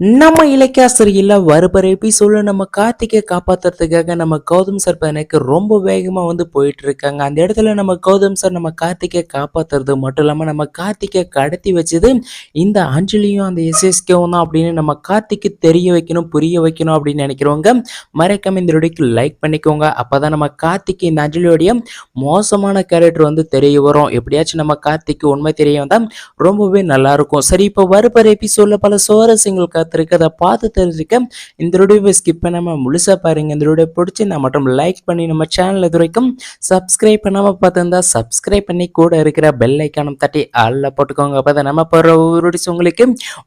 நம்ம இலக்கியாசிரியில் வருபர எபிசோட நம்ம கார்த்திகை காப்பாத்துறதுக்காக நம்ம கௌதம் சார் எனக்கு ரொம்ப வேகமாக வந்து போயிட்டு இருக்காங்க அந்த இடத்துல நம்ம கௌதம் சார் நம்ம கார்த்திகை காப்பாற்றுறது மட்டும் இல்லாமல் நம்ம கார்த்திகை கடத்தி வச்சது இந்த அஞ்சலியும் அந்த எஸ்எஸ்கேவும் தான் அப்படின்னு நம்ம கார்த்திக்கு தெரிய வைக்கணும் புரிய வைக்கணும் அப்படின்னு நினைக்கிறவங்க மறைக்காம இந்த வீடியோக்கு லைக் பண்ணிக்கோங்க. அப்பதான் நம்ம கார்த்திக்கு இந்த அஞ்சலியோடைய மோசமான கேரக்டர் வந்து தெரிய வரும். எப்படியாச்சும் நம்ம கார்த்திக்கு உண்மை தெரிய வந்தால் ரொம்பவே நல்லாயிருக்கும் சரி இப்போ வருபர எபிசோடில் பல சுவாரஸ்யங்கள் காத்திருக்கு அதை பார்த்து தெரிஞ்சுக்க இந்த வீடியோவை ஸ்கிப் பண்ணாமல் முழுசா பாருங்க. இந்த வீடியோ பிடிச்சிருந்தா மட்டும் லைக் பண்ணி நம்ம சேனல் இது வரைக்கும் சப்ஸ்கிரைப் பண்ணாமல் பார்த்துருந்தா சப்ஸ்கிரைப் பண்ணி கூட இருக்கிற பெல் ஐக்கானம் தட்டி அல்ல போட்டுக்கோங்க. அப்போ நம்ம போகிற ஒவ்வொரு உங்களுக்கு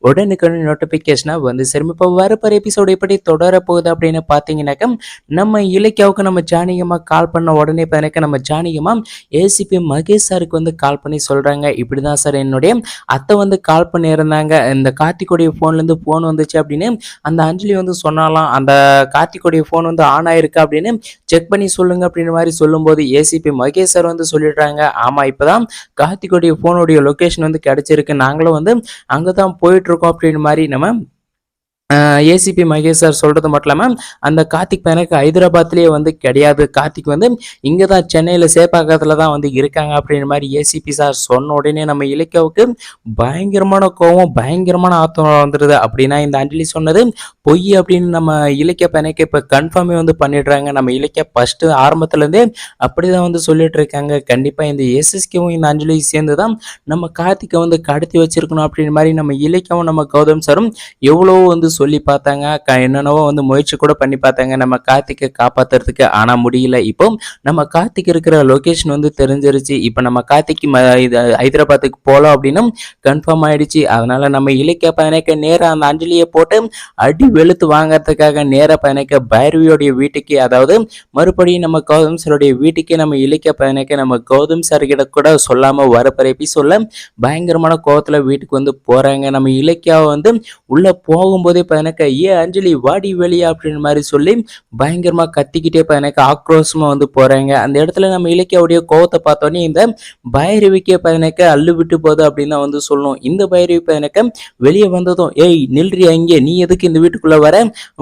உடனுக்குடன் நோட்டிஃபிகேஷனாக வந்து சரி இப்போ வரப்போகிற எபிசோடு எப்படி தொடர போகுது அப்படின்னு பார்த்தீங்கன்னாக்கா நம்ம இலக்கியாவுக்கு நம்ம ஜானிகமாக கால் பண்ண உடனே பார்த்தீங்கன்னா நம்ம ஜானிகமாக ஏசிபி மகேஷ் சாருக்கு வந்து கால் பண்ணி சொல்கிறாங்க இப்படி தான் சார் என்னுடைய அத்தை வந்து கால் பண்ணியிருந்தாங்க. இந்த கார்த்திகோடைய ஃபோன்லேருந்து ஃபோன் வந்துச்சு அப்படின்னு அந்த அஞ்சலி வந்து சொன்னாலாம். அந்த கார்த்திகோடைய ஃபோன் வந்து ஆன் ஆயிருக்கு அப்படின்னு செக் பண்ணி சொல்லுங்க அப்படின்ற மாதிரி சொல்லும்போது ஏசிபி மகேஷ் சார் வந்து சொல்லிடுறாங்க. ஆமாம் இப்போ தான் கார்த்திகோடைய ஃபோனுடைய லொக்கேஷன் வந்து கிடச்சிருக்கு. நாங்களும் வந்து அங்கே தான் போயிட்டுருக்கோம் அப்படின்ற மாதிரி நம்ம ஏசிபி மகேஷ் சார் சொல்கிறது மட்டும் இல்லாமல் அந்த கார்த்திக் எனக்கு ஹைதராபாத்லேயே வந்து கிடையாது. கார்த்திக் வந்து இங்கே தான் சென்னையில் சேப்பாக்கத்தில் தான் வந்து இருக்காங்க அப்படின்ற மாதிரி ஏசிபி சார் சொன்ன உடனே நம்ம இலக்கியாவுக்கு பயங்கரமான கோவம் பயங்கரமான ஆத்தம் வந்துடுது அப்படின்னா இந்த அஞ்சலி சொன்னது பொய் அப்படின்னு நம்ம இலக்கிய பையனுக்கு இப்போ கன்ஃபார்மே வந்து பண்ணிடுறாங்க. நம்ம இலக்கிய ஃபஸ்ட்டு ஆரம்பத்துலேருந்தே அப்படி தான் வந்து சொல்லிட்டு இருக்காங்க. கண்டிப்பாக இந்த எஸ்எஸ்கேவும் இந்த அஞ்சலி சேர்ந்து தான் நம்ம கார்த்திகை வந்து கடத்தி வச்சிருக்கணும் அப்படின்ற மாதிரி நம்ம இலக்கியவும் நம்ம கௌதம் சாரும் எவ்வளோ வந்து சொல்லி பார்த்தாங்க. என்னென்னவோ வந்து முயற்சி கூட பண்ணி பார்த்தாங்க. நம்ம கார்த்திக்கை காப்பாத்துறதுக்கு ஆனால் முடியல. இப்போ நம்ம கார்த்திக் இருக்கிற லொக்கேஷன் வந்து தெரிஞ்சிருச்சு. இப்போ நம்ம கார்த்திக் ம இது ஹைதராபாத்துக்கு போகலாம் அப்படின்னா கன்ஃபார்ம் ஆயிடுச்சு. அதனால நம்ம இலக்கிய பயணிக்க நேராக அந்த அஞ்சலியை போட்டு அடி வெளுத்து வாங்கறதுக்காக நேராக பயணிக்க பைரவியோடைய வீட்டுக்கு அதாவது மறுபடியும் நம்ம கௌதம் சாருடைய வீட்டுக்கே நம்ம இலக்கிய பயணிக்க நம்ம கௌதம் சார் கிட்ட கூட சொல்லாமல் வரப்பரப்பி சொல்ல பயங்கரமான கோவத்தில் வீட்டுக்கு வந்து போகிறாங்க நம்ம இலக்கியாவை வந்து உள்ளே போகும்போதே பயணிக்க ஏ அஞ்சலி வாடி வெளியே அப்படின்ற மாதிரி சொல்லி பயங்கரமாக கத்திக்கிட்டே பயணிக்க ஆக்ரோஷமாக வந்து போகிறாங்க அந்த இடத்துல நம்ம இலக்கியாவுடைய கோவத்தை பார்த்தோன்னே இந்த பைரவிக்கே பயணிக்க அள்ளு விட்டு போகுது அப்படின்னு வந்து சொல்லணும். இந்த பைரவி பயணிக்க வெளியே வந்ததும் ஏய் நில்றி அங்கே நீ எதுக்கு இந்த வீட்டுக்குள்ளே வர?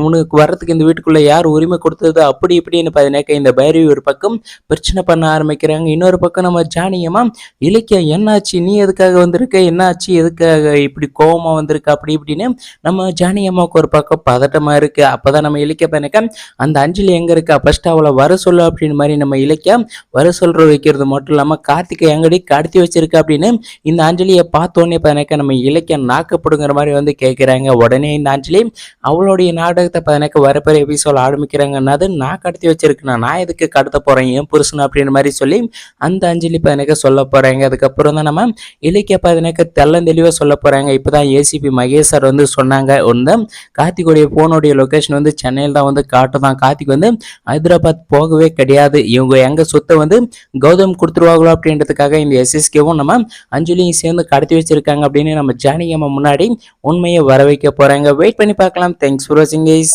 உனக்கு வர்றதுக்கு இந்த வீட்டுக்குள்ளே யார் உரிமை கொடுத்தது? அப்படி இப்படின்னு பயணிக்க இந்த பைரவி ஒரு பக்கம் பிரச்சனை பண்ண ஆரம்பிக்கிறாங்க. இன்னொரு பக்கம் நம்ம ஜானியமா இலக்கியா என்னாச்சு? நீ எதுக்காக வந்திருக்க? என்னாச்சு? எதுக்காக இப்படி கோவமா வந்திருக்க? அப்படி இப்படின்னு நம்ம ஜானியம் அம்மாவுக்கு ஒரு பக்கம் பதட்டமா இருக்கு. அப்பதான் நம்ம இலக்கிய பையனுக்கு அந்த அஞ்சலி எங்க இருக்கா? ஃபர்ஸ்ட் அவளை வர சொல்லு அப்படின்னு மாதிரி நம்ம இலக்கியம் வர சொல்ற வைக்கிறது மட்டும் இல்லாம கார்த்திகை எங்கடி கடத்தி வச்சிருக்க அப்படின்னு இந்த அஞ்சலியை பார்த்தோன்னே பையனுக்கு நம்ம இலக்கிய நாக்கப்படுங்கிற மாதிரி வந்து கேட்குறாங்க உடனே இந்த அஞ்சலி அவளுடைய நாடகத்தை பையனுக்கு வரப்பெற எபிசோட் ஆரம்பிக்கிறாங்கன்னது நான் கடத்தி வச்சிருக்கேன்? நான் எதுக்கு கடத்த போறேன்? ஏன் புருஷன் அப்படின்ற மாதிரி சொல்லி அந்த அஞ்சலி பதினக்க சொல்ல போறாங்க. அதுக்கப்புறம் தான் நம்ம இலக்கிய பையனுக்கு தெள்ளந்தெளிவாக சொல்ல போறாங்க. இப்போதான் ஏசிபி மகேஷ் சார் வந்து சொன்னாங்க. ஒன்று கார்த்திகோடைய ஃபோனுடைய லொக்கேஷன் வந்து சென்னையில் தான் வந்து காட்டுதான். கார்த்திக் வந்து ஹைதராபாத் போகவே கிடையாது. இவங்க எங்க சொத்தை வந்து கௌதம் கொடுத்துருவாங்களோ அப்படின்றதுக்காக இந்த எஸ்எஸ்கேவும் நம்ம அஞ்சலியும் சேர்ந்து கடத்தி வச்சிருக்காங்க அப்படின்னு நம்ம ஜானகி அம்மா முன்னாடி உண்மையை வர வைக்க போறாங்க. வெயிட் பண்ணி பார்க்கலாம். தேங்க்ஸ் ஃபார் வாட்சிங் கைஸ்